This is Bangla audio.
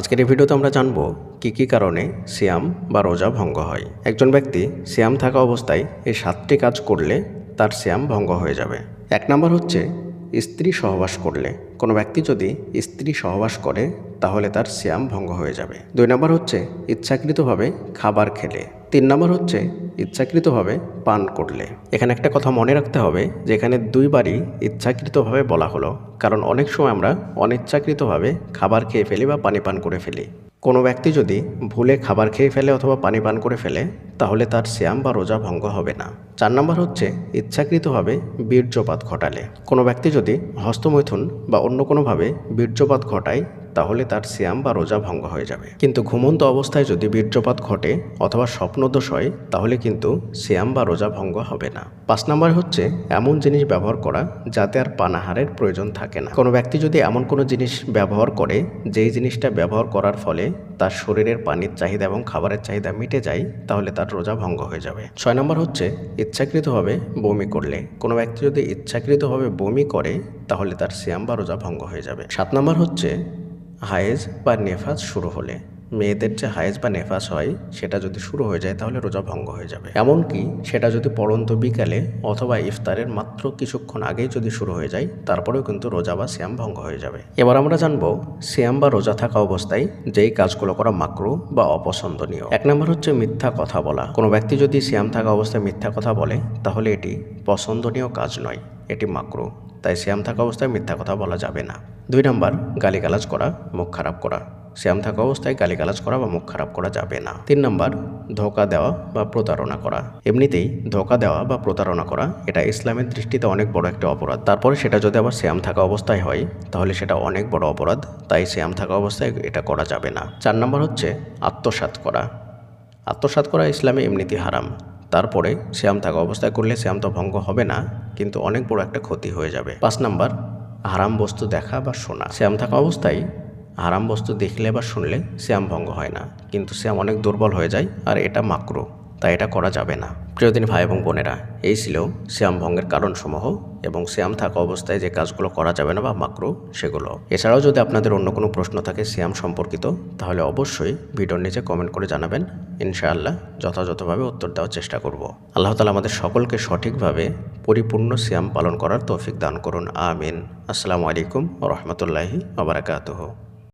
আজকের এই ভিডিওতে আমরা জানব কি কি কারণে সিয়াম বা রোজা ভঙ্গ হয়। একজন ব্যক্তি সিয়াম থাকা অবস্থায় এই সাতটি কাজ করলে তার সিয়াম ভঙ্গ হয়ে যাবে। এক নম্বর হচ্ছে স্ত্রী সহবাস করলে। কোনো ব্যক্তি যদি স্ত্রী সহবাস করে, তাহলে তার সিয়াম ভঙ্গ হয়ে যাবে। দুই নম্বর হচ্ছে ইচ্ছাকৃতভাবে খাবার খেলে। তিন নম্বর হচ্ছে ইচ্ছাকৃতভাবে পান করলে। এখানে একটা কথা মনে রাখতে হবে যে এখানে দুইবারই ইচ্ছাকৃতভাবে বলা হলো, কারণ অনেক সময় আমরা অনিচ্ছাকৃতভাবে খাবার খেয়ে ফেলি বা পানি পান করে ফেলি। কোনো ব্যক্তি যদি ভুলে খাবার খেয়ে ফেলে অথবা পানি পান করে ফেলে, তাহলে তার শ্যাম বা রোজা ভঙ্গ হবে না। চার নম্বর হচ্ছে ইচ্ছাকৃতভাবে বীর্যপাত ঘটালে। কোনো ব্যক্তি যদি হস্তমৈথুন বা অন্য কোনোভাবে বীর্যপাত ঘটায় তাহলে তার সিয়াম বা রোজা ভঙ্গ হয়ে যাবে। কিন্তু ঘুমন্ত অবস্থায় যদি বীর্যপাত ঘটে অথবা স্বপ্নদোষ হয়, তাহলে কিন্তু সিয়াম বা রোজা ভঙ্গ হবে না। পাঁচ নম্বর হচ্ছে এমন জিনিস ব্যবহার করা যাতে আর পানাহারের প্রয়োজন থাকে না। কোনো ব্যক্তি যদি এমন কোনো জিনিস ব্যবহার করে, যেই জিনিসটা ব্যবহার করার ফলে তার শরীরের পানির চাহিদা এবং খাবারের চাহিদা মিটে যায়, তাহলে তার রোজা ভঙ্গ হয়ে যাবে। ছয় নম্বর হচ্ছে ইচ্ছাকৃতভাবে বমি করলে। কোনো ব্যক্তি যদি ইচ্ছাকৃতভাবে বমি করে, তাহলে তার সিয়াম বা রোজা ভঙ্গ হয়ে যাবে। সাত নম্বর হচ্ছে হায়েজ বা নেফাজ শুরু হলে। মেয়েদের যে হায়েজ বা নেফাস হয়, সেটা যদি শুরু হয়ে যায়, তাহলে রোজা ভঙ্গ হয়ে যাবে। এমনকি সেটা যদি পড়ন্ত বিকালে অথবা ইফতারের মাত্র কিছুক্ষণ আগেই যদি শুরু হয়ে যায়, তারপরেও কিন্তু রোজা বা শ্যাম ভঙ্গ হয়ে যাবে। এবার আমরা জানব শ্যাম বা রোজা থাকা অবস্থায় যেই কাজগুলো করা মাকরু বা অপছন্দনীয়। এক নম্বর হচ্ছে মিথ্যা কথা বলা। কোনো ব্যক্তি যদি শ্যাম থাকা অবস্থায় মিথ্যা কথা বলে, তাহলে এটি পছন্দনীয় কাজ নয়, এটি মাকরু। তাই শ্যাম থাকা অবস্থায় মিথ্যা কথা বলা যাবে না। দুই নম্বর, গালিগালাজ করা, মুখ খারাপ করা। শ্যাম থাকা অবস্থায় গালিগালাজ করা বা মুখ খারাপ করা যাবে না। তিন নম্বর, ধোকা দেওয়া বা প্রতারণা করা। এমনিতেই ধোকা দেওয়া বা প্রতারণা করা, এটা ইসলামের দৃষ্টিতে অনেক বড় একটা অপরাধ। তারপরে সেটা যদি আবার শ্যাম থাকা অবস্থায় হয়, তাহলে সেটা অনেক বড় অপরাধ। তাই শ্যাম থাকা অবস্থায় এটা করা যাবে না। চার নম্বর হচ্ছে, আত্মসাৎ করা। আত্মসাৎ করা ইসলামে এমনিতেই হারাম। তারপরে শ্যাম থাকা অবস্থায় করলে শ্যাম তো ভঙ্গ হবে না, কিন্তু অনেক বড় একটা ক্ষতি হয়ে যাবে। পাঁচ নাম্বার হারাম বস্তু দেখা বা শোনা। শ্যাম থাকা অবস্থায় হারাম বস্তু দেখলে বা শুনলে শ্যাম ভঙ্গ হয় না। কিন্তু শ্যাম অনেক দুর্বল হয়ে যায় আর এটা মাকরু। তাই এটা করা যাবে না। প্রিয়দিন ভাই এবং বোনেরা, এই ছিল শ্যাম ভঙ্গের কারণসমূহ এবং শ্যাম থাকা অবস্থায় যে কাজগুলো করা যাবে না বা মাকরু, সেগুলো। এছাড়াও যদি আপনাদের অন্য কোনো প্রশ্ন থাকে শ্যাম সম্পর্কিত, তাহলে অবশ্যই ভিডিওর নিচে কমেন্ট করে জানাবেন। ইনশাআল্লাহ যথাযথভাবে উত্তর দেওয়ার চেষ্টা করব। আল্লাহ তালা আমাদের সকলকে সঠিকভাবে পরিপূর্ণ শ্যাম পালন করার তৌফিক দান করুন। আমিন। আসসালামু আলাইকুম রহমতুল্লাহি আবরাকাতহ